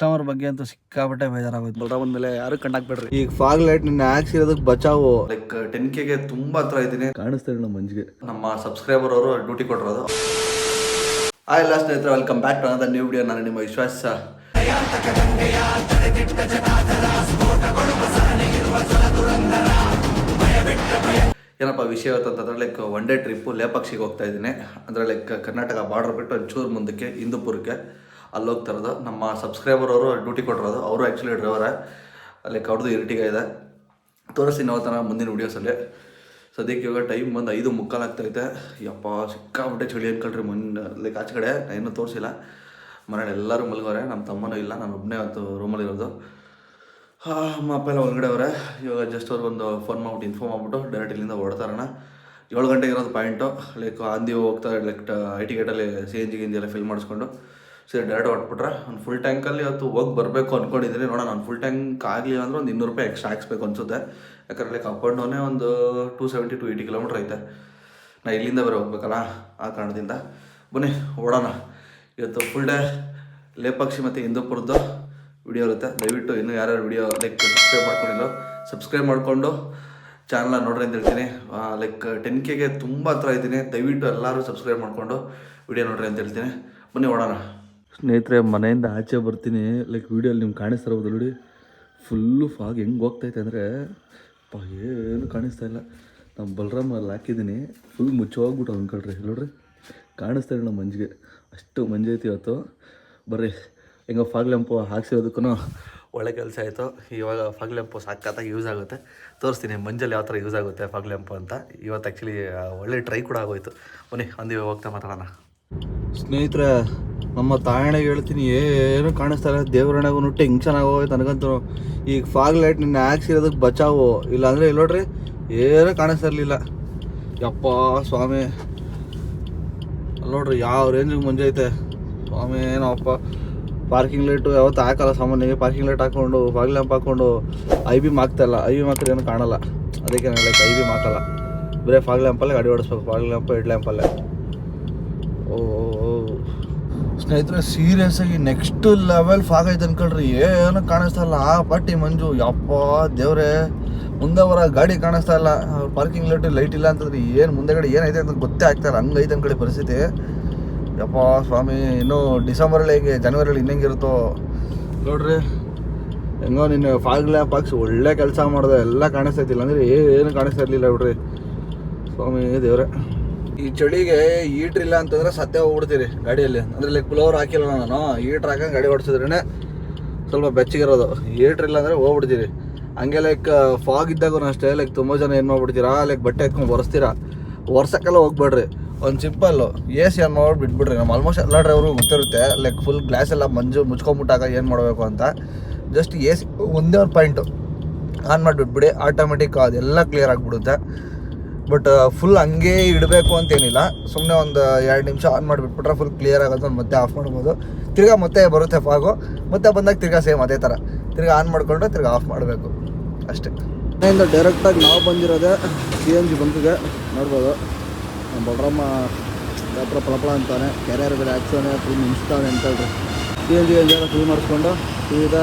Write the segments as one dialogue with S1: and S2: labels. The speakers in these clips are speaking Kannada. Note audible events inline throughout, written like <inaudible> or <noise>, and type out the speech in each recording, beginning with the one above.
S1: ಕಸ್ಟಮರ್ ಬಗ್ಗೆ ಅಂತೂ ಸಿಕ್ಕಾಪಟ್ಟೆ ಬೇಜಾರಾಗೋಯ್ತು. ಬಂದ ಮೇಲೆ ಯಾರು ಕಂಡಾಕ್ಬೇಡ್ರಿ
S2: ಈಗ ಫಾಗ್ ಲೈಟ್ ನಿನ್ನ ಹಾಕ್ಸಿರೋದಕ್ಕೆ ಬಚಾವು?
S1: ಲೈಕ್ ಟೆನ್ ಕೆಗೆ ತುಂಬಾ ಹತ್ರ ಇದ್ದೀನಿ.
S2: ಕಾಣಿಸ್ತಾ ಇಲ್ಲ ಮಂಜಿಗೆ.
S1: ನಮ್ಮ ಸಬ್ಸ್ಕ್ರೈಬರ್ ಅವರು ಡ್ಯೂಟಿ ಕೊಟ್ಟಿರೋದು. ಆಯ್ ಎಲ್ಲ ಸ್ನೇಹಿತರೆ welcome back to another new video ನಾನು ನಿಮ್ಮ ವಿಶ್ವಾಸ. ಏನಪ್ಪ ವಿಷಯ ಅಂತಂದ್ರೆ ಲೈಕ್ ಒನ್ ಡೇ ಟ್ರಿಪ್ಪು ಲೇಪಾಕ್ಷಿಗೆ ಹೋಗ್ತಾ ಇದ್ದೀನಿ. ಅಂದರೆ ಲೈಕ್ ಕರ್ನಾಟಕ ಬಾರ್ಡರ್ ಬಿಟ್ಟು ಒಂಚೂರು ಮುಂದಕ್ಕೆ ಹಿಂದೂಪುರಕ್ಕೆ ಅಲ್ಲಿ ಹೋಗ್ತಿರೋದು ನಮ್ಮ ಸಬ್ಸ್ಕ್ರೈಬರ್ ಅವರು ಡ್ಯೂಟಿ ಕೊಟ್ಟಿರೋದು. ಅವರು ಆ್ಯಕ್ಚುಲಿ ಡ್ರೈವರೇ ಅಲ್ಲಿ ಕಡ್ದು ಇರಿಟಿಗೆ ಇದೆ. ತೋರಿಸ್ತೀನಿ ಅವತ್ತನ ಮುಂದಿನ ವೀಡಿಯೋಸಲ್ಲಿ ಸದ್ಯಕ್ಕೆ ಇವಾಗ ಟೈಮ್ ಬಂದು ಐದು ಮುಕ್ಕಾಲು ಆಗ್ತೈತೆ. ಯಪ್ಪ ಸಿಕ್ಕಾಬಿಟ್ಟೆ ಚಳಿ ಅನ್ಕೊಳ್ರಿ ಮುಂದೆ ಲೈಕ್ ಆಚೆ ಕಡೆ ಏನೂ ತೋರಿಸಿಲ್ಲ. ಮನೇಲಿ ಎಲ್ಲರೂ ಮಲ್ಗೋರೆ. ನಮ್ಮ ತಮ್ಮನೂ ಇಲ್ಲ. ನಾನು ಒಬ್ಬನೇ ಅವತ್ತು ರೂಮಲ್ಲಿ ಇರೋದು. ಅಮ್ಮ, ಅಪ್ಪ ಎಲ್ಲ ಒಳಗಡೆ ಅವರೇ. ಇವಾಗ ಜಸ್ಟ್ ಅವ್ರು ಒಂದು ಫೋನ್ ಮಾಡ್ಬಿಟ್ಟು ಇನ್ಫಾರ್ಮ್ ಮಾಡ್ಬಿಟ್ಟು ಡೈರೆಕ್ಟ್ ಇಲ್ಲಿಂದ ಹೊಡ್ತಾರಣ ಏಳು ಗಂಟೆಗೆ ಇರೋದು ಪಾಯಿಂಟು ಲೈಕ್ ಆಂದಿ ಹೋಗ್ತಾರೆ ಲೈಕ್ ಐ ಟಿ ಗೇಟಲ್ಲಿ ಸಿ ಎನ್ ಜಿ ಗಿಂಜಿ ಎಲ್ಲ ಫಿಲ್ ಮಾಡಿಸ್ಕೊಂಡು. ಸರಿ, ಡೈರೆಕ್ಟ್ ಹೊಟ್ಬಿಟ್ರೆ ಒಂದು ಫುಲ್ ಟ್ಯಾಂಕಲ್ಲಿ ಇವತ್ತು ಹೋಗಿ ಬರಬೇಕು ಅಂದ್ಕೊಂಡಿದ್ದೀನಿ ನೋಡೋಣ, ನಾನು ಫುಲ್ ಟ್ಯಾಂಕ್ ಆಗಲಿಲ್ಲ ಅಂದ್ರೆ ಒಂದು ಇನ್ನೂರು ರೂಪಾಯಿ ಎಕ್ಸ್ಟ್ರಾ ಹಾಕ್ಸ್ಬೇಕು ಅನ್ಸುತ್ತೆ. ಯಾಕಂದ್ರೆ ಲೈಕ್ ಅಪ್ ಆ್ಯಂಡ್ ಡೌನೇ ಒಂದು two seventy to eighty kilometre ಐತೆ. ನಾ ಇಲ್ಲಿಂದ ಬೇರೆ ಹೋಗ್ಬೇಕಲ್ಲ ಆ ಕಾರಣದಿಂದ. ಬನ್ನಿ, ಓಡೋಣ. ಇವತ್ತು ಫುಲ್ ಡೇ ಲೇಪಾಕ್ಷಿ ಮತ್ತು ಹಿಂದೂಪುರದ್ದು ವಿಡಿಯೋ ಇರುತ್ತೆ. ದಯವಿಟ್ಟು ಇನ್ನೂ ಯಾರ್ಯಾರು ವಿಡಿಯೋ ಲೈಕ್ ಸಬ್ಸ್ಕ್ರೈಬ್ ಮಾಡ್ಕೊಂಡಿಲ್ಲ ಸಬ್ಸ್ಕ್ರೈಬ್ ಮಾಡಿಕೊಂಡು ಚಾನಲ್ನ ನೋಡ್ರಿ ಅಂತ ಹೇಳ್ತೀನಿ. ಲೈಕ್ ಟೆನ್ ಕೆಗೆ ತುಂಬ ಹತ್ರ ಇದ್ದೀನಿ. ದಯವಿಟ್ಟು ಎಲ್ಲರೂ ಸಬ್ಸ್ಕ್ರೈಬ್ ಮಾಡಿಕೊಂಡು ವಿಡಿಯೋ ನೋಡ್ರಿ ಅಂತ ಹೇಳ್ತೀನಿ. ಬನ್ನಿ, ಓಡೋಣ.
S2: ಸ್ನೇಹಿತರೆ, ಮನೆಯಿಂದ ಆಚೆ ಬರ್ತೀನಿ. ಲೈಕ್ ವೀಡಿಯೋಲಿ ನಿಮ್ಗೆ ಕಾಣಿಸ್ತಾ ಇರ್ಬೋದು ನೋಡಿ. ಫುಲ್ಲು ಫಾಗ್ ಹೆಂಗೆ ಹೋಗ್ತೈತೆ ಅಂದರೆ ಪಾ ಏನು ಕಾಣಿಸ್ತಾ ಇಲ್ಲ. ನಮ್ಮ ಬಲರಾಮ ಅಲ್ಲಿ ಹಾಕಿದ್ದೀನಿ. ಫುಲ್ ಮುಚ್ಚೋಗ್ಬಿಟ್ಟು ಅಂದ್ಕೊಳ್ರಿ ನೋಡ್ರಿ, ಕಾಣಿಸ್ತಾ ಇಲ್ಲ ನಮ್ಮ ಮಂಜಿಗೆ. ಅಷ್ಟು ಮಂಜು ಐತಿ ಇವತ್ತು. ಬರ್ರಿ, ಹೆಂಗೋ ಫಾಗ್ ಲ್ಯಾಂಪು ಹಾಕ್ಸಿರೋದಕ್ಕೂ
S1: ಒಳ್ಳೆ ಕೆಲಸ ಆಯಿತು. ಇವಾಗ ಫಾಗ್ ಲ್ಯಾಂಪು ಸಾಕಾಗಿ ಯೂಸ್ ಆಗುತ್ತೆ. ತೋರಿಸ್ತೀನಿ ಮಂಜಲ್ಲಿ ಯಾವ ಥರ ಯೂಸ್ ಆಗುತ್ತೆ ಫಾಗ್ ಲ್ಯಾಂಪು ಅಂತ. ಇವತ್ತು ಆ್ಯಕ್ಚುಲಿ ಒಳ್ಳೆ ಟ್ರೈ ಕೂಡ ಆಗೋಯ್ತು. ಬನ್ನಿ ಅಂದಿವೆ ಹೋಗ್ತಾ ಮಾತಾಡೋಣ.
S2: ಸ್ನೇಹಿತರೆ ನಮ್ಮ ತಾಯಣೆಗೆ ಹೇಳ್ತೀನಿ, ಏನು ಕಾಣಿಸ್ತಾ ಇಲ್ಲ. ದೇವರಣೆಗೂ ಟೆನ್ಷನ್ ಆಗೋಯ್ತು ನನಗಂತೂ ಈಗ ಫಾಗ್ ಲೈಟ್ ನಿನ್ನ ಹಾಕ್ಸಿರೋದಕ್ಕೆ ಬಚಾವು? ಇಲ್ಲಾಂದರೆ ಇಲ್ಲಿ ನೋಡ್ರಿ? ಏನೂ ಕಾಣಿಸ್ತಾ ಇರಲಿಲ್ಲ. ಯಪ್ಪ ಸ್ವಾಮಿ. ನೋಡ್ರಿ, ಯಾವ ರೇಂಜಿಗೆ ಮುಂಜೈತೆ ಸ್ವಾಮಿ, ಏನಪ್ಪ? ಪಾರ್ಕಿಂಗ್ ಲೈಟು ಯಾವತ್ತು ಹಾಕಲ್ಲ ಸಾಮಾನ್ಯ ಪಾರ್ಕಿಂಗ್ ಲೈಟ್ ಹಾಕ್ಕೊಂಡು ಫಾಗ್ ಲ್ಯಾಂಪ್ ಹಾಕ್ಕೊಂಡು ಐ ಬಿ ಮಾಕ್ತಾಯಿಲ್ಲ ಐ ಬಿ ಮಾಕ್ರೆ ಏನು ಕಾಣಲ್ಲ. ಅದಕ್ಕೆ ನಾನು ಲೈಕ್ ಐ ಬಿ ಮಾಕಲ್ಲ. ಬರೀ ಫಾಗ್ ಲ್ಯಾಂಪಲ್ಲೇ ಗಾಡಿ ಓಡಿಸ್ಬೇಕು. ಫಾಗ್ ಲ್ಯಾಂಪು ಹೆಡ್ ಲ್ಯಾಂಪಲ್ಲೇ ಸ್ನೇಹಿತರೆ ಸೀರಿಯಸ್ ಆಗಿ ನೆಕ್ಸ್ಟ್ ಲೆವೆಲ್ ಫಾಗ್ ಐತೆ ಅನ್ಕೊಳ್ರಿ. ಏನು ಕಾಣಿಸ್ತಾ ಇಲ್ಲ. ಆ ಪಟ್ಟಿ ಮಂಜು, ಯಪ್ಪ ದೇವ್ರೆ, ಮುಂದೆ ಬರೋ ಗಾಡಿ ಕಾಣಿಸ್ತಾ ಇಲ್ಲ. ಪಾರ್ಕಿಂಗ್ ಲೈಟ್ ಲೈಟ್ ಇಲ್ಲ ಅಂತಂದ್ರೆ ಏನು ಮುಂದೆಗಡೆ ಏನೈತೆ ಅಂತ ಗೊತ್ತೇ ಆಗ್ತಾ ಇಲ್ಲ. ಹಂಗೈತೆ ಅನ್ಕೊಳ್ಳಿ ಪರಿಸ್ಥಿತಿ. ಯಪ್ಪ ಸ್ವಾಮಿ, ಇನ್ನೂ ಡಿಸೆಂಬರಲ್ಲಿ ಹೇಗೆ ಜನವರಿಯಲ್ಲಿ ಇನ್ನೆಂಗಿರುತ್ತೋ ನೋಡ್ರಿ, ಹೆಂಗೋ ನಿನ್ನ ಫಾಗ್ ಲ್ಯಾಂಪ್ ಹಾಕ್ಸಿ ಒಳ್ಳೆ ಕೆಲಸ ಮಾಡಿದೆ. ಎಲ್ಲ ಕಾಣಿಸ್ತೈತಿಲ್ಲ ಅಂದರೆ ಏನು ಕಾಣಿಸ್ತಾ ಇರಲಿಲ್ಲ ಬಿಡ್ರಿ. ಸ್ವಾಮಿ ದೇವ್ರೆ. ಈ ಚಳಿಗೆ ಈಟ್ರ್ ಇಲ್ಲ ಅಂತಂದ್ರೆ ಸತ್ಯ ಹೋಗ್ಬಿಡ್ತೀರಿ ಗಾಡಿಯಲ್ಲಿ. ಅಂದ್ರೆ ಲೈಕ್ ಕ್ಲೋರ್ ಹಾಕಿಲ್ಲ ನಾನು? ಈಟ್ರ್ ಹಾಕಂಗೆ ಗಾಡಿ ಓಡಿಸಿದ್ರೇ ಸ್ವಲ್ಪ ಬೆಚ್ಚಗಿರೋದು. ಈಟ್ರ್ ಇಲ್ಲ ಅಂದ್ರೆ ಹೋಗ್ಬಿಡ್ತೀರಿ. ಹಂಗೆ ಲೈಕ್ ಫಾಗ್ ಇದ್ದಾಗೂ ಅಷ್ಟೇ ಲೈಕ್ ತುಂಬ ಜನ ಏನು ಮಾಡ್ಬಿಡ್ತೀರಾ? ಲೈಕ್ ಬಟ್ಟೆ ಹಾಕೊಂಡು ಒರೆಸ್ತೀರಾ? ಒರ್ಸಕ್ಕೆಲ್ಲ ಹೋಗ್ಬೇಡ್ರಿ. ಒಂದು ಸಿಂಪಲ್ಲು ಎ ಸಿ ಆನ್ ಮಾಡ್ಬಿಟ್ಟು ಬಿಟ್ಬಿಡ್ರಿ ನಮ್ಮ ಆಲ್ಮೋಸ್ಟ್ ಎಲ್ಲ ಡ್ರೈವರು ಗೊತ್ತಿರುತ್ತೆ. ಲೈಕ್ ಫುಲ್ ಗ್ಲಾಸ್ ಎಲ್ಲ ಮಂಜು ಮುಚ್ಕೊಂಬಿಟ್ಟಾಗ ಏನು ಮಾಡಬೇಕು ಅಂತ. ಜಸ್ಟ್ ಎ ಸಿ ಒಂದೇ ಒಂದು ಪಾಯಿಂಟು ಆನ್ ಮಾಡಿಬಿಟ್ಬಿಡಿ. ಆಟೋಮೆಟಿಕ್ ಅದೆಲ್ಲ ಕ್ಲಿಯರ್ ಆಗಿಬಿಡುತ್ತೆ. ಬಟ್ ಫುಲ್ ಹಂಗೆ ಇಡಬೇಕು ಅಂತೇನಿಲ್ಲ. ಸುಮ್ಮನೆ ಒಂದು ಎರಡು ನಿಮಿಷ ಆನ್ ಮಾಡಿಬಿಟ್ಬಿಟ್ರೆ ಫುಲ್ ಕ್ಲಿಯರ್ ಆಗುತ್ತೆ. ಮತ್ತೆ ಆಫ್ ಮಾಡ್ಬೋದು. ತಿರ್ಗಾ ಮತ್ತೆ ಬರುತ್ತೆ ಫಾಗು ಮತ್ತೆ ಬಂದಾಗ ತಿರ್ಗಾ ಸೇಮ್ ಅದೇ ಥರ ತಿರ್ಗಾ ಆನ್ ಮಾಡಿಕೊಂಡ್ರೆ ತಿರ್ಗಾ ಆಫ್ ಮಾಡಬೇಕು. ಅಷ್ಟೇ. ಮನೆಯಿಂದ ಡೈರೆಕ್ಟಾಗಿ ನಾವು ಬಂದಿರೋದೇ ಸಿ ಎನ್ ಜಿ ಬಂಕಿಗೆ ನೋಡ್ಬೋದು. ನಮ್ಮ ಬಲರಾಮ ಡಾಕ್ಟ್ರ ಪ್ರಪಳ ಅಂತಾನೆ. ಕೆರಿಯರ್ ಬೇರೆ ಹಾಕ್ಸೋನೆ ಫುಲ್ ನಿಮಿಸ್ತಾನೆ ಅಂತೇಳ್ರಿ ಸಿ ಎನ್ ಜಿ ಎಲ್ಲ ಫುಲ್ ಮಾಡಿಸ್ಕೊಂಡು ಸೀದಾ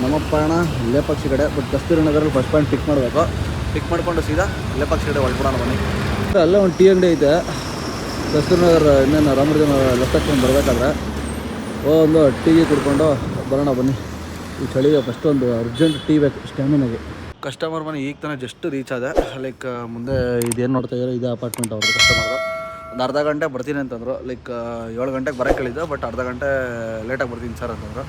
S2: ನಮ್ಮಪ್ಪಣ ಲೇಪಾಕ್ಷಿ ಕಡೆ. ಬಟ್ ಕಸ್ತೂರಿ ನಗರಲ್ಲಿ ಫಸ್ಟ್ ಪಾಯಿಂಟ್ ಪಿಕ್ ಮಾಡಬೇಕು. ಪಿಕ್ ಮಾಡಿಕೊಂಡು ಸೀದಾ ಲೇಪಾಕ್ಷಿ ಕಡೆ ಹೊಳ್ಬಿಡೋಣ ಬನ್ನಿ. ಅಲ್ಲೇ ಒಂದು ಟೀ ಅಂಗಡಿ ಐತೆ ಕಸ್ತೂರಿ ನಗರ ಇನ್ನೇನು ರಾಮರಾಜನ ಲೆಫ್ಟ್ ಬರಬೇಕಾದ್ರೆ ಒಂದು ಟೀಗೆ ಕುಡ್ಕೊಂಡು ಬರೋಣ ಬನ್ನಿ. ಈ ಚಳಿಗೆ ಫಸ್ಟ್ ಒಂದು ಅರ್ಜೆಂಟ್ ಟೀ ಬೇಕು ಸ್ಟ್ಯಾಮಿನಾಗೆ
S1: ಕಸ್ಟಮರ್ ಮನೆ ಈಗ ತಾನೇ ಜಸ್ಟ್ ರೀಚ್ ಆದ. ಲೈಕ್ ಮುಂದೆ ಇದೇನು ನೋಡ್ತಾ ಇದ್ದಾರೆ ಇದೇ ಅಪಾರ್ಟ್ಮೆಂಟ್ ಅವ್ರದ್ದು ಕಸ್ಟಮರ್ದು ಒಂದು ಅರ್ಧ ಗಂಟೆ ಬರ್ತೀನಿ ಅಂತಂದರು. ಲೈಕ್ ಏಳು ಗಂಟೆಗೆ ಬರೋಕ್ಕೆ ಹೇಳಿದ್ದು ಬಟ್ ಅರ್ಧ ಗಂಟೆ ಲೇಟಾಗಿ ಬರ್ತೀನಿ ಸರ್ ಅಂತಂದರು.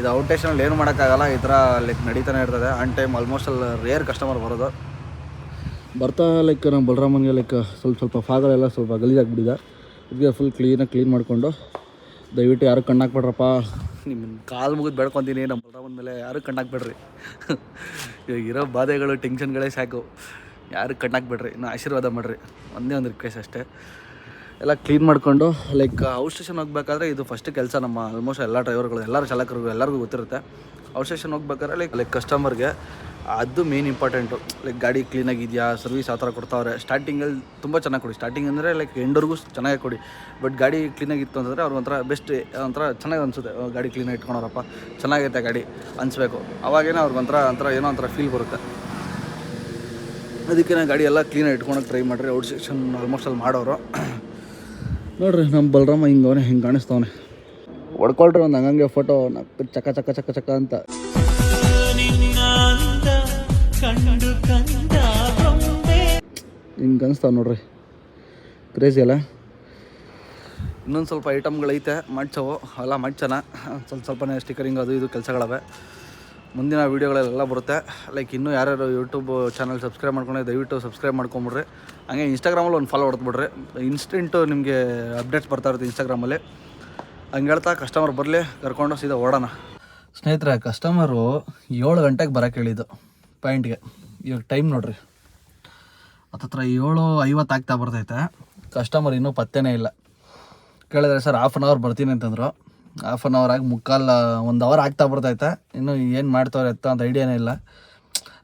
S1: ಇದು ಔಟ್ ಸ್ಟೇಷನಲ್ಲಿ ಏನು ಮಾಡೋಕ್ಕಾಗಲ್ಲ ಈ ಥರ ಲೈಕ್ ನಡೀತಾನೆ ಇರ್ತದೆ. ಆನ್ ಟೈಮ್ ಆಲ್ಮೋಸ್ಟ್ ಅಲ್ಲಿ ರೇರ್ ಕಸ್ಟಮರ್ ಬರೋದು.
S2: ಬರ್ತಾ ಲೈಕ್ ನಮ್ಮ ಬಲರಾಮನ್ಗೆ ಲೈಕ್ ಸ್ವಲ್ಪ ಸ್ವಲ್ಪ ಫಾಗಳೆಲ್ಲ ಸ್ವಲ್ಪ ಗಲೀಜಾಗ್ಬಿಟ್ಟಿದೆ. ಇದಕ್ಕೆ ಫುಲ್ ಕ್ಲೀನಾಗಿ ಕ್ಲೀನ್ ಮಾಡಿಕೊಂಡು, ದಯವಿಟ್ಟು ಯಾರು ಕಣ್ಣಾಕ್ಬೇಡ್ರಪ್ಪ.
S1: ನಿಮ್ಮ ಕಾಲು ಮುಗಿದು ಬೆಳ್ಕೊತೀನಿ ನಮ್ಮ ಬಲರಾಮನ ಮೇಲೆ ಯಾರು ಕಣ್ಣಾಕ್ಬೇಡ್ರಿ. ಇವಾಗ ಇರೋ ಬಾಧೆಗಳು ಟೆನ್ಷನ್ಗಳೇ ಸಾಕು. ಯಾರು ಕಣ್ಣಾಕ್ಬೇಡ್ರಿ ನಾ ಆಶೀರ್ವಾದ ಮಾಡಿರಿ. ಒಂದೇ ಒಂದು ರಿಕ್ವೆಸ್ಟ್ ಅಷ್ಟೇ. ಎಲ್ಲ ಕ್ಲೀನ್ ಮಾಡಿಕೊಂಡು ಲೈಕ್ ಔಟ್ ಸ್ಟೇಷನ್ ಹೋಗ್ಬೇಕಾದ್ರೆ ಇದು ಫಸ್ಟ್ ಕೆಲಸ ನಮ್ಮ ಆಲ್ಮೋಸ್ಟ್ ಎಲ್ಲ ಡ್ರೈವರ್ಗಳು ಎಲ್ಲರೂ ಚಾಲಕರು ಎಲ್ಲರಿಗೂ ಗೊತ್ತಿರುತ್ತೆ. ಔಟ್ ಸ್ಟೇಷನ್ ಹೋಗ್ಬೇಕಾದ್ರೆ ಲೈಕ್ ಲೈಕ್ ಕಸ್ಟಮರ್ಗೆ ಅದು ಮೇನ್ ಇಂಪಾರ್ಟೆಂಟು ಲೈಕ್ ಗಾಡಿ ಕ್ಲೀನಾಗಿದೆಯಾ ಸರ್ವಿಸ್ ಆ ಥರ ಕೊಡ್ತಾವ್ರೆ. ಸ್ಟಾರ್ಟಿಂಗಲ್ಲಿ ತುಂಬ ಚೆನ್ನಾಗಿ ಕೊಡಿ. ಸ್ಟಾರ್ಟಿಂಗ್ ಅಂದರೆ ಲೈಕ್ ಎಂಡರ್ಗೂ ಚೆನ್ನಾಗಿ ಕೊಡಿ. ಬಟ್ ಗಾಡಿ ಕ್ಲೀನಾಗಿತ್ತು ಅಂತಂದರೆ ಅವ್ರಿಗೆ ಒಂಥರ ಬೆಸ್ಟ್ ಒಂಥರ ಚೆನ್ನಾಗಿ ಅನಿಸುತ್ತೆ. ಗಾಡಿ ಕ್ಲೀನಾಗಿ ಇಟ್ಕೊಳೋರಪ್ಪ. ಚೆನ್ನಾಗೈತೆ ಗಾಡಿ, ಅನಿಸ್ಬೇಕು. ಅವಾಗೇನೋ ಅವ್ರಿಗೆ ಒಂಥರ ಒಂಥರ ಏನೋ ಒಂಥರ ಫೀಲ್ ಬರುತ್ತೆ. ಅದಕ್ಕೆ ನಾನು ಗಾಡಿ ಎಲ್ಲ ಕ್ಲೀನಾಗಿ ಇಟ್ಕೊಳಕ್ಕೆ ಟ್ರೈ ಮಾಡಿರಿ ಔಟ್ ಸೆಕ್ಷನ್ ಆಲ್ಮೋಸ್ಟ್ ಅಲ್ಲಿ ಮಾಡೋರು. <clears throat> ನೋಡ್ರಿ ನಮ್ಮ ಬಲರಾಮ ಹಿಂಗವನೆ, ಹಿಂಗೆ ಕಾಣಿಸ್ತವನೆ. ಹೊಡ್ಕೊಳ್ರಿ ಒಂದು ಹಂಗಂಗೆ ಫೋಟೋ ಚಕ್ಕ ಚಕ್ಕ ಚಕ್ಕ ಚಕ್ಕ ಅಂತ. ಹಿಂಗೆ ಅನಿಸ್ತಾವೆ ನೋಡ್ರಿ. ಕ್ರೇಜಿ ಅಲ್ಲ? ಇನ್ನೊಂದು ಸ್ವಲ್ಪ ಐಟಮ್ಗಳೈತೆ ಮಡ್ಚವು ಅಲ್ಲ ಮಾಡ್ಸೋಣ ಸ್ವಲ್ಪ ಸ್ವಲ್ಪನೇ ಸ್ಟಿಕರಿಂಗ್ ಅದು ಇದು ಕೆಲಸಗಳವೆ. ಮುಂದಿನ ವೀಡಿಯೋಗಳೆಲ್ಲ ಬರುತ್ತೆ. ಲೈಕ್ ಇನ್ನೂ ಯಾರ್ಯಾರು ಯೂಟ್ಯೂಬ್ ಚಾನಲ್ ಸಬ್ಸ್ಕ್ರೈಬ್ ಮಾಡ್ಕೊಂಡೆ ದಯವಿಟ್ಟು ಸಬ್ಸ್ಕ್ರೈಬ್ ಮಾಡ್ಕೊಂಬಿಡ್ರಿ. ಹಾಗೆ ಇನ್ಸ್ಟಾಗ್ರಾಮಲ್ಲಿ ಒಂದು ಫಾಲೋ ಹೊಡೆದ್ಬಿಡ್ರಿ. ಇನ್ಸ್ಟೆಂಟು ನಿಮಗೆ ಅಪ್ಡೇಟ್ಸ್ ಬರ್ತಾ ಇರುತ್ತೆ ಇನ್ಸ್ಟಾಗ್ರಾಮಲ್ಲಿ ಹಂಗೆ ಹೇಳ್ತಾ ಕಸ್ಟಮರ್ ಬರಲಿ, ಕರ್ಕೊಂಡು ಸೀದಾ ಓಡೋಣ. ಸ್ನೇಹಿತರೆ ಕಸ್ಟಮರು ಏಳು ಗಂಟೆಗೆ ಬರೋಕ್ಕೆ ಹೇಳಿದ್ದು ಪಾಯಿಂಟ್ಗೆ ಇವಾಗ ಟೈಮ್ ನೋಡ್ರಿ. ಹತ್ತತ್ರ ಏಳು ಐವತ್ತು ಆಗ್ತಾ ಬರ್ತೈತೆ. ಕಸ್ಟಮರ್ ಇನ್ನೂ ಪತ್ತೆನೇ ಇಲ್ಲ. ಕೇಳಿದ್ರೆ ಸರ್ ಹಾಫ್ ಆನ್ ಅವರ್ ಬರ್ತೀನಿ ಅಂತಂದರು. ಹಾಫ್ ಆನ್ ಅವರ್ ಆಗಿ ಮುಕ್ಕಾಲು ಒಂದು ಅವರ್ ಆಗ್ತಾ ಬರ್ತೈತೆ. ಇನ್ನು ಏನು ಮಾಡ್ತಾವ್ರೆ ಎತ್ತ ಅಂತ ಐಡಿಯಾನೇ ಇಲ್ಲ.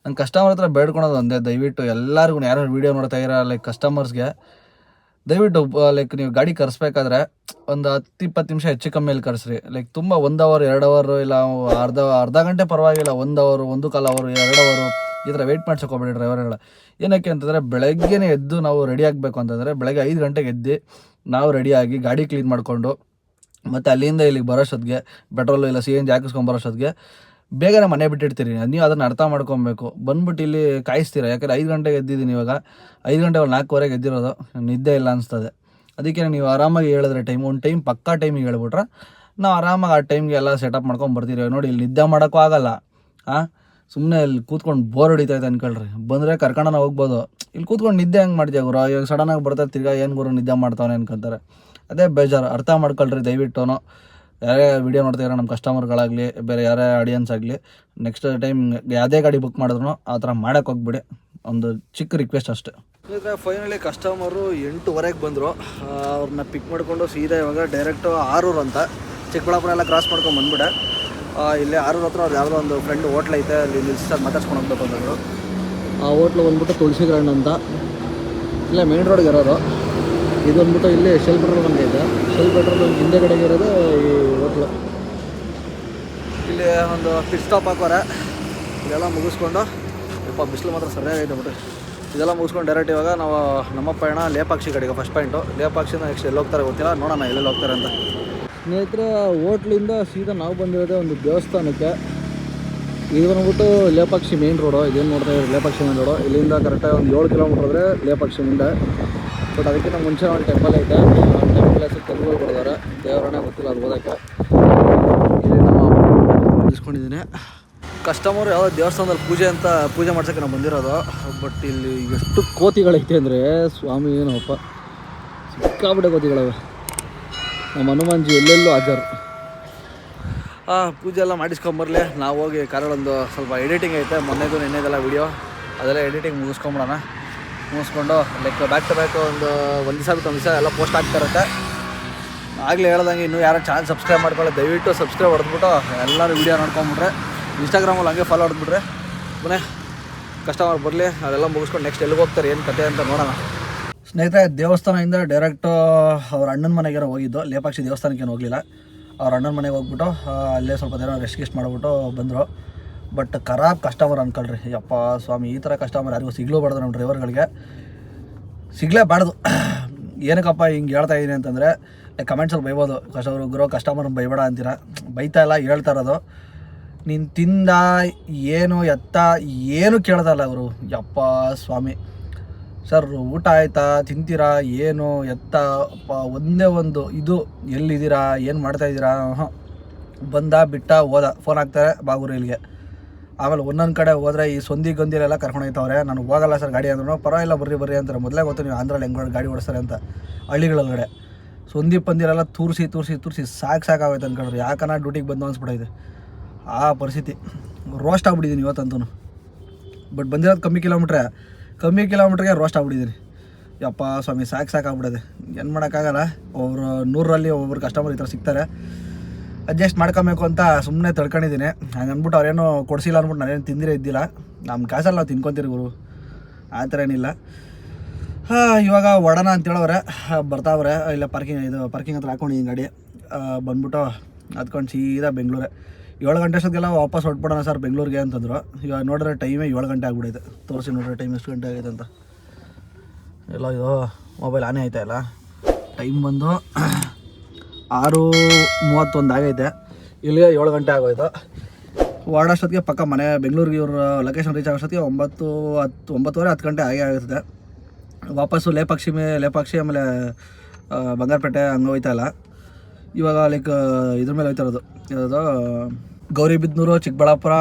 S1: ನಂಗೆ ಕಸ್ಟಮರ್ ಹತ್ರ ಬೇಡ್ಕೊಳೋದು ಒಂದೇ, ದಯವಿಟ್ಟು ಎಲ್ಲರಿಗೂ ಯಾರು ವೀಡಿಯೋ ನೋಡ್ತಾ ಇರೋ ಲೈಕ್ ಕಸ್ಟಮರ್ಸ್ಗೆ ದಯವಿಟ್ಟು ಲೈಕ್ ನೀವು ಗಾಡಿ ಕರೆಸ್ಬೇಕಾದ್ರೆ ಒಂದು ಹತ್ತು ಇಪ್ಪತ್ತು ನಿಮಿಷ ಹೆಚ್ಚು ಕಮ್ಮಿಯಲ್ಲಿ ಕರೆಸ್ರಿ. ಲೈಕ್ ತುಂಬ ಒಂದು ಅವರ್ ಎರಡು ಅವರು ಇಲ್ಲ, ಅರ್ಧ ಅರ್ಧ ಗಂಟೆ ಪರವಾಗಿಲ್ಲ, ಒಂದು ಅವರು ಒಂದು ಕಾಲು ಅವರು ಎರಡು ಅವರು ಈ ಥರ ವೆಯ್ಟ್ ಮಾಡ್ಸೋಕೋಬೇಡಿ ಡ್ರೈವರ್ಗಳ ಏನಕ್ಕೆ ಅಂತಂದರೆ ಬೆಳಗ್ಗೆನೇ ಎದ್ದು ನಾವು ರೆಡಿ ಆಗಬೇಕು ಅಂತಂದರೆ ಬೆಳಗ್ಗೆ ಐದು ಗಂಟೆಗೆ ಎದ್ದು ನಾವು ರೆಡಿಯಾಗಿ ಗಾಡಿ ಕ್ಲೀನ್ ಮಾಡಿಕೊಂಡು ಮತ್ತು ಅಲ್ಲಿಂದ ಇಲ್ಲಿಗೆ ಬರೋಷ್ಟೊತ್ತಿಗೆ ಪೆಟ್ರೋಲು ಇಲ್ಲ ಸಿ ಎನ್ ಜಿ ಹಾಕಿಸ್ಕೊಂಡು ಬರೋಷ್ಟೊತ್ತಿಗೆ ಬೇಗನೆ ಮನೆ ಬಿಟ್ಟಿರ್ತೀರಿ ನೀವು ಅದನ್ನು ಅರ್ಥ ಮಾಡ್ಕೊಬೇಕು. ಬಂದ್ಬಿಟ್ಟು ಇಲ್ಲಿ ಕಾಯಿಸ್ತೀರ? ಯಾಕಂದರೆ ಐದು ಗಂಟೆಗೆ ಎದ್ದಿದ್ದೀನಿ ಇವಾಗ. ಐದು ಗಂಟೆ ಒಂದು ನಾಲ್ಕುವರೆಗೆ ಎದ್ದಿರೋದು. ನಿದ್ದೆ ಇಲ್ಲ ಅನಿಸ್ತದೆ. ಅದಕ್ಕೆ ನೀವು ಆರಾಮಾಗಿ ಹೇಳಿದ್ರೆ ಟೈಮ್ ಒಂದು ಟೈಮ್ ಪಕ್ಕಾ ಟೈಮಿಗೆ ಹೇಳ್ಬಿಟ್ರೆ ನಾವು ಆರಾಮಾಗಿ ಆ ಟೈಮ್ಗೆ ಎಲ್ಲ ಸೆಟಪ್ ಮಾಡ್ಕೊಂಡು ಬರ್ತೀರಿ ನೋಡಿ, ಇಲ್ಲಿ ನಿದ್ದೆ ಮಾಡೋಕ್ಕೂ ಆಗಲ್ಲ. ಹಾಂ ಸುಮ್ಮನೆ ಇಲ್ಲಿ ಕೂತ್ಕೊಂಡು ಬೋರ್ ಹೊಡಿತೈತೆ ಅನ್ಕೊಳ್ರಿ ಬಂದರೆ ಕರ್ಕೊಂಡ ಹೋಗ್ಬೋದು. ಇಲ್ಲಿ ಕೂತ್ಕೊಂಡು ನಿದ್ದೆ ಹೆಂಗೆ ಮಾಡ್ತೀಯ ಗುರು? ಇವಾಗ ಸಡನ್ನಾಗಿ ಬರ್ತಾರೆ ತಿರ್ಗಾ ಏನು ಗುರು ನಿದ್ದೆ ಮಾಡ್ತಾವನೆ ಅನ್ಕೊಂತಾರೆ. ಅದೇ ಬೇಜಾರು. ಅರ್ಥ ಮಾಡ್ಕೊಳ್ರಿ ದಯವಿಟ್ಟು. ಯಾರೇ ವಿಡಿಯೋ ನೋಡ್ತಾ ಇರೋ ನಮ್ಮ ಕಸ್ಟಮರ್ಗಳಾಗಲಿ ಬೇರೆ ಯಾರೇ ಆಡಿಯನ್ಸ್ ಆಗಲಿ ನೆಕ್ಸ್ಟ್ ಟೈಮ್ ಯಾವುದೇ ಗಾಡಿ ಬುಕ್ ಮಾಡಿದ್ರು ಆ ಥರ ಮಾಡೋಕ್ಕೆ ಹೋಗ್ಬಿಡಿ. ಒಂದು ಚಿಕ್ಕ ರಿಕ್ವೆಸ್ಟ್ ಅಷ್ಟೇ. ಫೈನಲಿ ಕಸ್ಟಮರು ಎಂಟುವರೆಗೆ ಬಂದರು. ಅವ್ರನ್ನ ಪಿಕ್ ಮಾಡಿಕೊಂಡು ಸೀದಾ ಇವಾಗ ಡೈರೆಕ್ಟು ಆರೂರು ಅಂತ ಚಿಕ್ಕಬಳ್ಳಾಪುರ ಎಲ್ಲ ಕ್ರಾಸ್ ಮಾಡ್ಕೊಂಡು ಬಂದ್ಬಿಡೆ ಇಲ್ಲೇ ಆರು ಹತ್ರ ಅವ್ರು ಯಾವುದೋ ಒಂದು ಫ್ರೆಂಡ್ ಹೋಟ್ಲ್ ಐತೆ ಅಲ್ಲಿ ನಿಲ್ಸಿ ಸರ್ ಮಾತಾಡ್ಸ್ಕೊಂಡು ಹೋಗ್ಬೇಕು ಅಂತಂದರು ಆ ಹೋಟ್ಲು ಬಂದ್ಬಿಟ್ಟು ತುಳಸಿ ಗ್ರ್ಯಾಂಡ್ ಅಂತ. ಇಲ್ಲೇ ಮೇನ್ ರೋಡ್ಗೆ ಇರೋದು. ಇದು ಬಂದ್ಬಿಟ್ಟು ಇಲ್ಲಿ ಶೆಲ್ ಪೆಟ್ರೋಲ್ ಬಂಕ್ ಐತೆ ಶೆಲ್ ಪೆಟ್ರೋಲ್ ಬಂಕ್ ಹಿಂದೆ ಕಡೆಗೆ ಇರೋದು ಈ ಹೋಟ್ಲು ಇಲ್ಲಿ ಒಂದು ಪಿಟ್ ಸ್ಟಾಪ್ ಹಾಕೋರೆ. ಇದೆಲ್ಲ ಮುಗಿಸ್ಕೊಂಡು ಯಪ್ಪ ಬಿಸಿಲು ಮಾತ್ರ ಸರಿಯಾಗೈತೆ ಬಿಟ್ರಿ ಇದೆಲ್ಲ ಮುಗಿಸ್ಕೊಂಡು ಡೈರೆಕ್ಟ್ ಇವಾಗ ನಾವು ನಮ್ಮ ಪಯಣ ಲೇಪಾಕ್ಷಿ ಕಡೆಗೆ ಫಸ್ಟ್ ಪಾಯಿಂಟು ಲೇಪಾಕ್ಷಿನ ನೆಕ್ಸ್ಟ್ ಎಲ್ಲಿ ಹೋಗ್ತಾರೆ ಗೊತ್ತಿಲ್ಲ. ನೋಡೋಣ ಎಲ್ಲೆಲ್ಲಿ ಹೋಗ್ತಾರೆ ಅಂತ. ಸ್ನೇಹಿತರೆ ಹೋಟ್ಲಿಂದ ಸೀದಾ ನಾವು ಬಂದಿರೋದೇ ಒಂದು ದೇವಸ್ಥಾನಕ್ಕೆ. ಇದು ಬಂದ್ಬಿಟ್ಟು ಲೇಪಾಕ್ಷಿ ಮೇನ್ ರೋಡು ಇದೇನು ನೋಡ್ತಾ ಇದ್ದಾರೆ? ಲೇಪಾಕ್ಷಿ ಮೇನ್ ರೋಡು ಇಲ್ಲಿಂದ ಕರೆಕ್ಟಾಗಿ ಒಂದು ಏಳು ಕಿಲೋಮೀಟ್ರ್ ಆದರೆ ಲೇಪಾಕ್ಷಿ ಮುಂದೆ. ಬಟ್ ಅದಕ್ಕಿಂತ ಮುಂಚೆ ಒಂದು ಟೆಂಪಲ್ ಐತೆ. ಆ ಟೆಂಪಲ್ ಹೆಸರು ತೆಲುಗು ಕೊಡಿದ್ದಾರೆ ದೇವರನ್ನ ಗೊತ್ತಿಲ್ಲ, ಅದು ಓದಕ್ಕೆ. ಇಲ್ಲಿ ನಿಲ್ಸ್ಕೊಂಡಿದ್ದೀನಿ ಕಸ್ಟಮರ್ ಯಾವುದೋ ದೇವಸ್ಥಾನದಲ್ಲಿ ಪೂಜೆ ಅಂತ ಪೂಜೆ ಮಾಡ್ಸೋಕ್ಕೆ ನಾವು ಬಂದಿರೋದು. ಬಟ್ ಇಲ್ಲಿ ಎಷ್ಟು ಕೋತಿಗಳೈತೆ ಅಂದರೆ, ಸ್ವಾಮಿ ಏನಪ್ಪ ಸಿಕ್ಕಾಬಿಟ್ಟೆ ಕೋತಿಗಳವೆ. ನಮ್ಮ ಹನುಮಾನ್ಜಿ ಎಲ್ಲೆಲ್ಲೂ ಹಾಜರು. ಪೂಜೆ ಎಲ್ಲ ಮಾಡಿಸ್ಕೊಂಬರ್ಲಿ ನಾವು ಹೋಗಿ ಕಾರಲ್ಲೊಂದು ಸ್ವಲ್ಪ ಎಡಿಟಿಂಗ್ ಐತೆ, ಮೊನ್ನೆದು ನಿನ್ನೆದೆಲ್ಲ ವಿಡಿಯೋ ಅದೆಲ್ಲ ಎಡಿಟಿಂಗ್ ಮುಗಿಸ್ಕೊಂಬಿಡೋಣ ಮುಗಿಸ್ಕೊಂಡು ಲೈಕ್ ಬ್ಯಾಕ್ ಟು ಬ್ಯಾಕ್ ಒಂದು ಒಂದು ದಿವಸ ಬಿಟ್ಟು ಒಂದು ದಿವಸ ಎಲ್ಲ ಪೋಸ್ಟ್ ಆಗ್ತಾ ಇರುತ್ತೆ. ಆಗಲೇ ಹೇಳ್ದಂಗೆ ಇನ್ನೂ ಯಾರು ಚಾನಲ್ ಸಬ್ಸ್ಕ್ರೈಬ್ ಮಾಡ್ಕೊಳ್ಳಿ ದಯವಿಟ್ಟು ಸಬ್ಸ್ಕ್ರೈಬ್ ಹೊಡೆದ್ಬಿಟ್ಟು ಎಲ್ಲರೂ ವೀಡಿಯೋ ನೋಡ್ಕೊಂಬಿಟ್ರೆ ಇನ್ಸ್ಟಾಗ್ರಾಮಲ್ಲಿ ಹಂಗೆ ಫಾಲೋ ಹೊಡೆದ್ಬಿಟ್ರೆ. ಬನ್ನಿ ಕಸ್ಟಮರ್ ಬರಲಿ, ಅದೆಲ್ಲ ಮುಗಿಸ್ಕೊಂಡು ನೆಕ್ಸ್ಟ್ ಎಲ್ಲಿಗೆ ಹೋಗ್ತಾರೆ, ಏನು ಕತೆ ಅಂತ ನೋಡೋಣ. ಸ್ನೇಹಿತರೆ, ದೇವಸ್ಥಾನದಿಂದ ಡೈರೆಕ್ಟ್ ಅವ್ರ ಅಣ್ಣನ ಮನೆಗೆ ಹೋಗಿದ್ದು. ಲೇಪಾಕ್ಷಿ ದೇವಸ್ಥಾನಕ್ಕೆ ಏನು ಹೋಗಲಿಲ್ಲ. ಅವ್ರ ಅಣ್ಣನ ಮನೆಗೆ ಹೋಗ್ಬಿಟ್ಟು ಅಲ್ಲೇ ಸ್ವಲ್ಪ ದಿನ ರೆಸ್ಟ್ ಗೆಸ್ಟ್ ಮಾಡಿಬಿಟ್ಟು ಬಂದರು. ಬಟ್ ಖರಾಬ್ ಕಸ್ಟಮರ್ ಅನ್ಕೊಳ್ರಿ. ಯಪ್ಪ ಸ್ವಾಮಿ, ಈ ಥರ ಕಸ್ಟಮರ್ ಯಾರಿಗೂ ಸಿಗ್ಲೂಬಾರ್ದು ನಮ್ಮ ಡ್ರೈವರ್ಗಳಿಗೆ ಸಿಗಲೇಬಾರ್ದು <clears throat> ಏನಕ್ಕಪ್ಪ ಹಿಂಗೆ ಹೇಳ್ತಾ ಇದ್ದೀನಿ ಅಂತಂದರೆ ಕಮೆಂಟ್ಸಲ್ಲಿ ಬೈಬೋದು. ಕಸ್ಟಮರ್ ಗುರು ಕಸ್ಟಮರ್ ಬೈಬೇಡ ಅಂತೀರ. ಬೈತಾ ಇಲ್ಲ, ಹೇಳ್ತಾ ಇರೋದು. ನೀನು ತಿಂದ, ಏನು, ಎತ್ತ, ಏನು ಇಲ್ಲ ಅವರು. ಯಪ್ಪ ಸ್ವಾಮಿ. ಸರ್, ಊಟ ಆಯ್ತಾ? ತಿಂತೀರಾ? ಏನು? ಎತ್ತ? ಒಂದೇ ಒಂದು ಇದು ಎಲ್ಲಿದ್ದೀರಾ? ಏನು ಮಾಡ್ತಾ ಇದ್ದೀರಾ? ಹಾಂ ಬಂದ, ಬಿಟ್ಟ, ಹೋದ. ಫೋನ್ ಹಾಕ್ತಾರೆ ಬಾಗೂರು ಇಲ್ಲಿಗೆ ಆಮೇಲೆ ಒಂದೊಂದು ಕಡೆ ಹೋದ್ರೆ ಈ ಸೊಂದಿ ಗೊಂದಿಲೆಲ್ಲ ಕರ್ಕೊಂಡು ಹೋಗ್ತಾವ್ರೆ ನಾನು ಹೋಗಲ್ಲ ಸರ್ ಗಾಡಿ ಅಂದ್ರೂ. ಪರವಾಗಿಲ್ಲ, ಬರ್ರಿ ಬರ್ರಿ ಅಂತಾರೆ. ಮೊದಲೇ ಗೊತ್ತು ನೀವು ಆಂಧ್ರಲ್ಲಿ ಹೆಂಗೆ ಗಾಡಿ ಓಡಿಸ್ತಾರೆ ಅಂತ. ಹಳ್ಳಿಗಳೊಳಗಡೆ ಸೊಂದಿ ಪಂದಿರೆಲ್ಲ ತೂರಿಸಿ ತೂರಿಸಿ ತೂರಿಸಿ ಸಾಕು ಸಾಕಾಗೋಯ್ತು ಅಂದ್ಕೊಂಡ್ರೆ ಯಾಕನ ಡ್ಯೂಟಿಗೆ ಬಂದು ಅನ್ಸ್ಬಿಟ್ಟೈತೆ ಆ ಪರಿಸ್ಥಿತಿ. ರೋಸ್ಟ್ ಆಗ್ಬಿಟ್ಟಿದ್ದೀನಿ ಇವತ್ತಂತೂ ಬಟ್ ಬಂದಿರೋದು ಕಮ್ಮಿ ಕಿಲೋಮೀಟ್ರೆ. ಕಮ್ಮಿ ಕಿಲೋಮೀಟ್ರಿಗೆ ರೋಸ್ಟ್ ಆಗ್ಬಿಟ್ಟಿದ್ದೀನಿ ಯಪ್ಪ ಸ್ವಾಮಿ, ಸಾಕು ಸಾಕಾಗ್ಬಿಡೋದೆ ಏನು ಮಾಡೋಕ್ಕಾಗಲ್ಲ ಒಬ್ಬರು ನೂರಲ್ಲಿ ಒಬ್ಬರು ಕಸ್ಟಮರ್ ಈ ಥರ ಸಿಗ್ತಾರೆ. ಅಡ್ಜಸ್ಟ್ ಮಾಡ್ಕೊಬೇಕು ಅಂತ ಸುಮ್ಮನೆ ತಡ್ಕೊಂಡಿದ್ದೀನಿ. ಹಂಗೆ ಅಂದ್ಬಿಟ್ಟು ಅವ್ರೇನು ಕೊಡಿಸಿಲ್ಲ ಅಂದ್ಬಿಟ್ಟು ನಾನೇನು ತಿಂದಿರೇ ಇದ್ದಿಲ್ಲ.
S3: ನಮ್ಮ ಕಾಸಲ್ಲಿ ನಾವು ತಿನ್ಕೊತೀರಿ ಗುರು. ಆ ಥರ ಏನಿಲ್ಲ. ಹಾಂ, ಇವಾಗ ಒಡನ ಅಂತ ಹೇಳವ್ರೆ ಬರ್ತಾವ್ರೆ. ಇಲ್ಲ ಪಾರ್ಕಿಂಗ್ ಇದು ಪಾರ್ಕಿಂಗ್ ಹತ್ರ ಹಾಕ್ಕೊಂಡಿದ್ದೀನಿ ಗಾಡಿ. ಬಂದ್ಬಿಟ್ಟು ಹತ್ಕೊಂಡು ಸೀದಾ ಬೆಂಗಳೂರೇ. ಏಳು ಗಂಟೆ ಅಷ್ಟೊತ್ತಿಗೆಲ್ಲ ವಾಪಸ್ ಹೊಟ್ಬಿಡೋಣ ಸರ್ ಬೆಂಗಳೂರಿಗೆ ಅಂತಂದ್ರು. ಇವಾಗ ನೋಡಿದ್ರೆ ಟೈಮೇ ಏಳು ಗಂಟೆ ಆಗ್ಬಿಡೈತೆ. ತೋರಿಸಿ ನೋಡಿದ್ರೆ ಟೈಮ್ ಎಷ್ಟು ಗಂಟೆ ಆಗೈತೆ ಅಂತ. ಎಲ್ಲ ಇದು ಮೊಬೈಲ್ ಆನೇ ಆಯ್ತಾ ಅಲ್ಲ. ಟೈಮ್ ಬಂದು <clears throat> ಆರು ಮೂವತ್ತೊಂದು ಆಗೈತೆ. ಇಲ್ಲಿಗೆ ಏಳು ಗಂಟೆ ಆಗೋಯ್ತು. ಹೊರಡೋಷ್ಟೊತ್ತಿಗೆ ಪಕ್ಕ ಮನೆ, ಬೆಂಗಳೂರಿಗೆ ಇವರು ಲೊಕೇಶನ್ ರೀಚ್ ಆಗೋಷ್ಟೊತ್ತಿಗೆ ಒಂಬತ್ತು ಹತ್ತು ಒಂಬತ್ತುವರೆ ಹತ್ತು ಗಂಟೆ ಆಗೇ ಆಗುತ್ತೆ. ವಾಪಸ್ಸು ಲೇಪಾಕ್ಷಿ ಮೇ ಲೇಪಾಕ್ಷಿ ಆಮೇಲೆ ಬಂಗಾರಪೇಟೆ ಹಂಗೆ ಹೋಯ್ತಾ ಇಲ್ಲ. ಇವಾಗ ಲೈಕ್ ಇದ್ರ ಮೇಲೆ ಹೋಯ್ತಾ ಇರೋದು. ಯಾವುದು ಗೌರಿಬಿದ್ನೂರು ಚಿಕ್ಕಬಳ್ಳಾಪುರ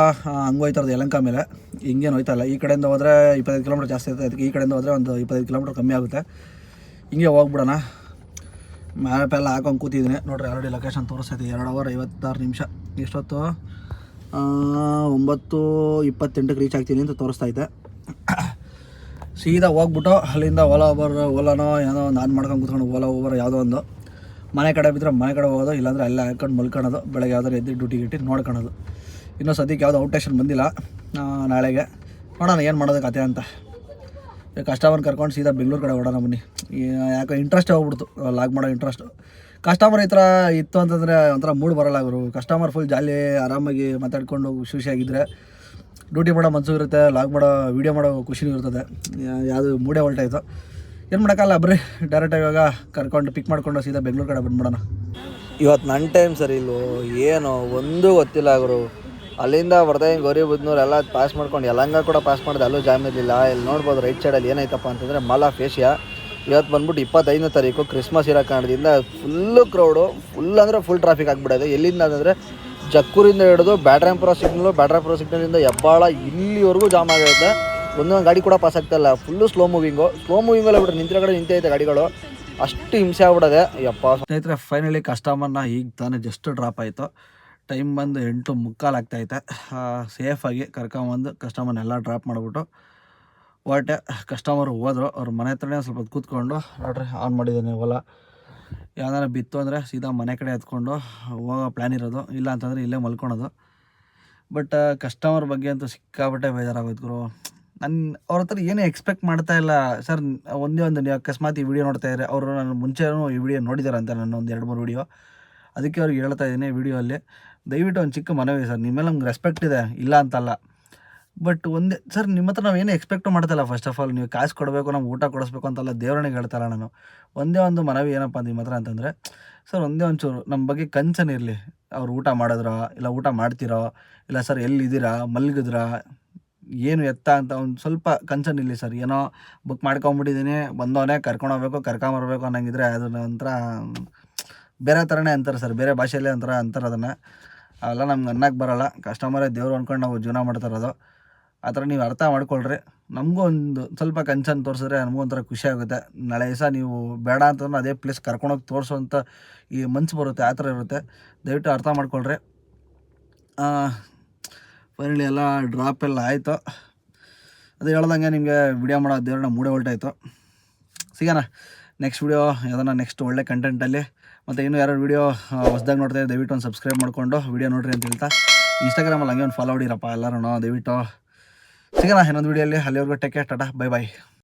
S3: ಹಂಗೆ ಹೋಯ್ತಾ ಇರೋದು ಯಲಂಕ ಮೇಲೆ. ಹಿಂಗೇನು ಹೋಯ್ತಾ ಇಲ್ಲ. ಈ ಕಡೆಯಿಂದ ಹೋದರೆ ಇಪ್ಪತ್ತೈದು ಕಿಲೋಮೀಟರ್ ಜಾಸ್ತಿ ಆಗುತ್ತೆ ಅದಕ್ಕೆ ಈ ಕಡೆಯಿಂದ ಹೋದರೆ ಒಂದು ಇಪ್ಪತ್ತೈದು ಕಿಲೋಮೀಟರ್ ಕಮ್ಮಿ ಆಗುತ್ತೆ. ಹಿಂಗೆ ಹೋಗ್ಬಿಡೋಣ. ಮ್ಯಾಪ್ ಎಲ್ಲ ಹಾಕೊಂಡು ಕೂತಿದ್ದೀನಿ. ನೋಡ್ರಿ, ಆಲ್ರೆಡಿ ಲೊಕೇಶನ್ ತೋರಿಸ್ತೈತಿ ಎರಡು ಅವರ್ ಐವತ್ತಾರು ನಿಮಿಷ. ಎಷ್ಟೊತ್ತು? ಒಂಬತ್ತು ಇಪ್ಪತ್ತೆಂಟಕ್ಕೆ ರೀಚ್ ಆಗ್ತೀನಿ ಅಂತ ತೋರಿಸ್ತಾ ಇದ್ದೆ. ಸೀದಾ ಹೋಗ್ಬಿಟ್ಟು ಅಲ್ಲಿಂದ ಓಲಾ ಓಬರ್ ಓಲಾನೋ ಏನೋ ಒಂದು ಆನ್ ಮಾಡ್ಕೊಂಡು ಕೂತ್ಕೊಂಡು ಓಲಾ ಓಬರ್ ಯಾವುದೋ ಒಂದು. ಮನೆ ಕಡೆ ಬಿದ್ದರೆ ಮನೆ ಕಡೆ ಹೋಗೋದು, ಇಲ್ಲಾಂದರೆ ಅಲ್ಲೇ ಹಾಕ್ಕೊಂಡು ಮಲ್ಕೊಳೋದು, ಬೆಳಗ್ಗೆ ಯಾವ್ದಾದ್ರು ಎದ್ದು ಡ್ಯೂಟಿ ಗಿಟ್ಟಿ ನೋಡ್ಕೊಳೋದು. ಇನ್ನೂ ಸದ್ಯಕ್ಕೆ ಯಾವುದೋ ಔಟೇಷನ್ ಬಂದಿಲ್ಲ. ನಾಳೆಗೆ. ನೋಡೋಣ ಏನು ಮಾಡೋದು ಕತೆ ಅಂತ. ಕಸ್ಟಮರ್ ಕರ್ಕೊಂಡು ಸೀದಾ ಬೆಂಗಳೂರು ಕಡೆ ಹೊಡೋಣ ಬನ್ನಿ. ಯಾಕೋ ಇಂಟ್ರೆಸ್ಟ್ ಹೋಗ್ಬಿಡ್ತು. ಲಾಗ್ ಮಾಡೋ ಇಂಟ್ರೆಸ್ಟು ಕಸ್ಟಮರ್ ಈ ಥರ ಇತ್ತು ಅಂತಂದರೆ ಒಂಥರ ಮೂಡ್ ಬರಲ್ಲ ಅವರು ಕಸ್ಟಮರ್ ಫುಲ್ ಜಾಲಿ ಆರಾಮಾಗಿ ಮಾತಾಡ್ಕೊಂಡು ಖುಷಿ ಖುಷಿಯಾಗಿದ್ದರೆ ಡ್ಯೂಟಿ ಮಾಡೋ ಮನಸ್ಸು ಇರುತ್ತೆ, ಲಾಗ್ ಮಾಡೋ ವೀಡಿಯೋ ಮಾಡೋ ಖುಷಿನೂ ಇರ್ತದೆ. ಯಾವುದು ಮೂಡೇ ಹೊಲ್ಟಾಯ್ತು ಏನು ಮಾಡೋಕ್ಕಲ್ಲ ಬರ್ರಿ. ಡೈರೆಕ್ಟಾಗಿ ಇವಾಗ ಕರ್ಕೊಂಡು ಪಿಕ್ ಮಾಡ್ಕೊಂಡು ಸೀದಾ ಬೆಂಗಳೂರು ಕಡೆ ಬಂದ್ಬಿಡೋಣ.
S2: ಇವತ್ತು ನನ್ನ ಟೈಮ್ ಸರಿ ಇಲ್ವೋ? ಏನು? ಒಂದೂ ಗೊತ್ತಿಲ್ಲ ಅವರು ಅಲ್ಲಿಂದ ಬರ್ತಾ ಗೌರಿಬುದ್ನೂರು ಎಲ್ಲ ಪಾಸ್ ಮಾಡ್ಕೊಂಡು ಯಲಂಗ ಕೂಡ ಪಾಸ್ ಮಾಡಿದೆ. ಅಲ್ಲೂ ಜಾಮ್ ಇರಲಿಲ್ಲ. ಇಲ್ಲಿ ನೋಡ್ಬೋದು ರೈಟ್ ಸೈಡಲ್ಲಿ ಏನಾಯ್ತಪ್ಪ ಅಂತಂದರೆ ಮಲಾ ಫೇಶಿಯಾ ಇವತ್ತು ಬಂದ್ಬಿಟ್ಟು ಇಪ್ಪತ್ತೈದನೇ ತಾರೀಕು ಕ್ರಿಸ್ಮಸ್ ಇರೋ ಕಾರಣದಿಂದ ಫುಲ್ಲು ಕ್ರೌಡು ಫುಲ್ ಅಂದರೆ ಫುಲ್ ಟ್ರಾಫಿಕ್ ಆಗಿಬಿಡೋದು. ಎಲ್ಲಿಂದ ಅಂದರೆ ಜಕ್ಕೂರಿಂದ ಹಿಡಿದು ಬ್ಯಾಟ್ರಾಂಪುರ ಸಿಗ್ನಲು ಬ್ಯಾಟ್ರಾಂಪುರ ಸಿಗ್ನಲಿಂದ ಹೆಬ್ಬಾಳ ಇಲ್ಲಿವರೆಗೂ ಜಾಮ್ ಆಗೈತೆ ಒಂದೊಂದು ಗಾಡಿ ಕೂಡ ಪಾಸ್ ಆಗ್ತಾ ಇಲ್ಲ. ಫುಲ್ಲು ಸ್ಲೋ ಮೂವಿಂಗು ಸ್ಲೋ ಮೂವಿಂಗಲ್ಲ ಬಿಟ್ಟು ನಿಂತಿರೋ ಕಡೆ ನಿಂತೈತೆ ಗಾಡಿಗಳು. ಅಷ್ಟು ಹಿಂಸೆ ಆಗ್ಬಿಡದೆ. ಯಪ್ಪ
S3: ಸ್ನೇಹಿತರೆ ಫೈನಲಿ ಕಸ್ಟಮರ್ನ ಈಗ ತಾನೇ ಜಸ್ಟ್ ಡ್ರಾಪ್ ಆಯಿತು. ಟೈಮ್ ಬಂದು ಎಂಟು ಮುಕ್ಕಾಲು ಆಗ್ತೈತೆ ಸೇಫಾಗಿ ಕರ್ಕೊಂಬಂದು ಕಸ್ಟಮರ್ನೆಲ್ಲ ಡ್ರಾಪ್ ಮಾಡಿಬಿಟ್ಟು ಹೊರಟೆ. ಕಸ್ಟಮರ್ ಹೋದ್ರು. ಅವ್ರ ಮನೆ ಹತ್ರನೇ ಸ್ವಲ್ಪ ಕೂತ್ಕೊಂಡು, ನೋಡ್ರಿ ಆನ್ ಮಾಡಿದ್ದಾನೆ ಹೊಲ. ಯಾವ್ದಾರ ಬಿತ್ತು ಅಂದರೆ ಸೀದಾ ಮನೆ ಕಡೆ ಎತ್ಕೊಂಡು ಹೋಗೋ ಪ್ಲ್ಯಾನ್ ಇರೋದು. ಇಲ್ಲ ಅಂತಂದರೆ ಇಲ್ಲೇ ಮಲ್ಕೊಳೋದು. ಬಟ್ ಕಸ್ಟಮರ್ ಬಗ್ಗೆ ಅಂತೂ ಸಿಕ್ಕಾಪಟ್ಟೆ ಬೇಜಾರಾಗೋಯ್ತು ಗುರು. ನನ್ನ ಅವ್ರ ಹತ್ರ ಏನೇ ಎಕ್ಸ್ಪೆಕ್ಟ್ ಮಾಡ್ತಾ ಇಲ್ಲ, ಸರ್, ಒಂದೇ ಒಂದು ಅಕಸ್ಮಾತ್ ಈ ವಿಡಿಯೋ ನೋಡ್ತಾ ಇದ್ದಾರೆ ಅವರು ನಾನು ಮುಂಚೆನೂ ಈ ವಿಡಿಯೋ ನೋಡಿದ್ದಾರೆ ಅಂತ ನನ್ನ ಒಂದು ಎರಡು ಮೂರು ವಿಡಿಯೋ ಅದಕ್ಕೆ ಅವ್ರಿಗೆ ಹೇಳ್ತಾ ಇದ್ದೀನಿ ವಿಡಿಯೋ ಅಲ್ಲಿ, ದಯವಿಟ್ಟು ಒಂದು ಚಿಕ್ಕ ಮನವಿ ಸರ್ ನಿಮ್ಮ ಮೇಲೆ ನಮ್ಗೆ ರೆಸ್ಪೆಕ್ಟ್ ಇದೆ, ಇಲ್ಲ ಅಂತಲ್ಲ. ಬಟ್ ಒಂದೇ, ಸರ್, ನಿಮ್ಮ ಹತ್ರ ನಾವು ಏನು ಎಕ್ಸ್ಪೆಕ್ಟು ಮಾಡ್ತಾಯಿಲ್ಲ ಫಸ್ಟ್ ಆಫ್ ಆಲ್ ನೀವು ಕಾಸು ಕೊಡಬೇಕು, ನಮ್ಗೆ ಊಟ ಕೊಡಿಸ್ಬೇಕು ಅಂತಲ್ಲ ದೇವರನಿಗೆ ಹೇಳ್ತಾರೆ ನಾನು. ಒಂದೇ ಒಂದು ಮನವಿ ಏನಪ್ಪ ನಿಮ್ಮ ಹತ್ರ ಅಂತಂದರೆ, ಸರ್, ಒಂದೇ ಒಂಚೂರು ನಮ್ಮ ಬಗ್ಗೆ ಕನ್ಸನ್ ಇರಲಿ. ಅವ್ರು ಊಟ ಮಾಡಿದ್ರೋ, ಇಲ್ಲ ಊಟ ಮಾಡ್ತಿರೋ, ಇಲ್ಲ ಸರ್, ಎಲ್ಲಿದ್ದೀರಾ, ಮಲಗಿದ್ರಾ ಏನು ಎತ್ತ ಅಂತ ಒಂದು ಸ್ವಲ್ಪ ಕನ್ಸನ್ ಇಲ್ಲಿ ಸರ್. ಏನೋ ಬುಕ್ ಮಾಡ್ಕೊಂಬಿಟ್ಟಿದ್ದೀನಿ ಬಂದವನೇ ಕರ್ಕೊಂಡು ಹೋಗ್ಬೇಕು ಕರ್ಕೊಂಬರ್ಬೇಕು ಅನ್ನಂಗಿದ್ರೆ ಅದನ್ನ ಒಂಥರ ಬೇರೆ ಥರನೇ ಅಂತಾರೆ ಸರ್. ಬೇರೆ ಭಾಷೆಯಲ್ಲೇ ಒಂಥರ ಅಂತಾರೆ ಅದನ್ನು. ಅವೆಲ್ಲ ನಮ್ಗೆ ಅನ್ನಕ್ಕೆ ಬರೋಲ್ಲ. ಕಸ್ಟಮರೇ ದೇವ್ರು ಅಂದ್ಕೊಂಡು ನಾವು ಜೀವನ ಮಾಡ್ತಾರೋದು ಆ ಥರ ನೀವು ಅರ್ಥ ಮಾಡ್ಕೊಳ್ರಿ. ನಮಗೂ ಒಂದು ಸ್ವಲ್ಪ ಕನ್ಸರ್ನ್ ತೋರಿಸಿದ್ರೆ ನಮಗೂ ಒಂಥರ ಖುಷಿ ಆಗುತ್ತೆ. ನಾಳೆ ದಿವಸ ನೀವು ಬೇಡ ಅಂತಂದ್ರೆ ಅದೇ ಪ್ಲೇಸ್ ಕರ್ಕೊಂಡೋಗಿ ತೋರಿಸೋಂಥ ಈ ಮನ್ಸು ಬರುತ್ತೆ, ಆ ಥರ ಇರುತ್ತೆ. ದಯವಿಟ್ಟು ಅರ್ಥ ಮಾಡ್ಕೊಳ್ರಿ. ಫೈನಲಿ ಎಲ್ಲ ಡ್ರಾಪ್ ಎಲ್ಲ ಆಯಿತು. ಅದು ಹೇಳ್ದಂಗೆ ನಿಮಗೆ ವಿಡಿಯೋ ಮಾಡೋ ದೇವ್ರನ್ನ ಮೂಡೆ ಹೊಲ್ಟಾಯಿತು ಸಿಗೋಣ ನೆಕ್ಸ್ಟ್ ವಿಡಿಯೋ ಯಾವ್ದಾನ ನೆಕ್ಸ್ಟ್ ಒಳ್ಳೆ ಕಂಟೆಂಟಲ್ಲಿ ಮತ್ತು ಇನ್ನೂ ಯಾರು ವಿಡಿಯೋ ಹೊಸ್ದಾಗಿ ನೋಡ್ತಾ ದಯವಿಟ್ಟು ಒಂದು ಸಬ್ಸ್ಕ್ರೈಬ್ ಮಾಡಿಕೊಂಡು ವಿಡಿಯೋ ನೋಡ್ರಿ ಅಂತ ಹೇಳ್ತಾ. ಇನ್ಸ್ಟಾಗ್ರಾಮಲ್ಲಿ ಹಂಗೆ ಒಂದು ಫಾಲೋ ಹೊಡಿರಪ್ಪ ಎಲ್ಲರೂ ದಯವಿಟ್ಟು. ಸಿಗೋಣ ಇನ್ನೊಂದು ವೀಡಿಯೋಲ್ಲಿ ಅಲ್ಲಿವರೆಗೂ take care tata bye bye